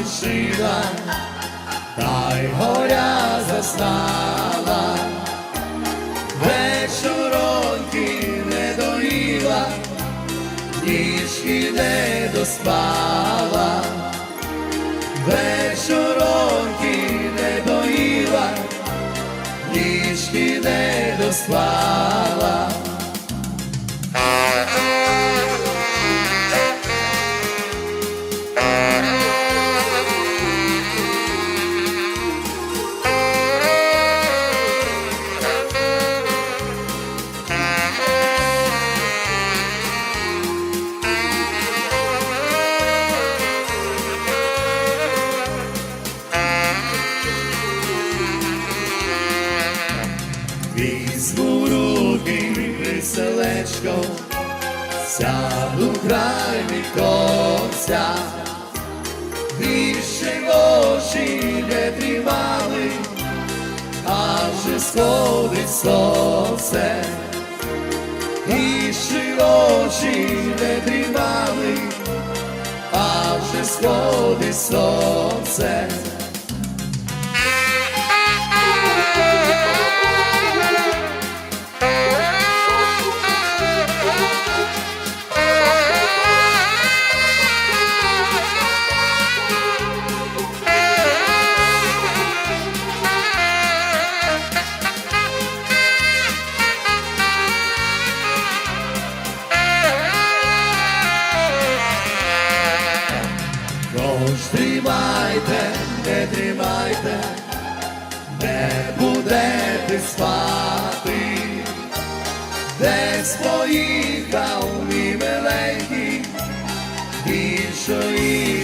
відшила, та й горя застала, вечоронки не доїла, ніжки не доспала, вечоронки не доїла, ніжки не доспала. Веселечко, сяду край віконця, більше очі не тримали, а вже сходить сонце, більше очі не тримали, а вже сходить сонце. Тримайте, не будете спати, десь поїхав мій миленький, більшої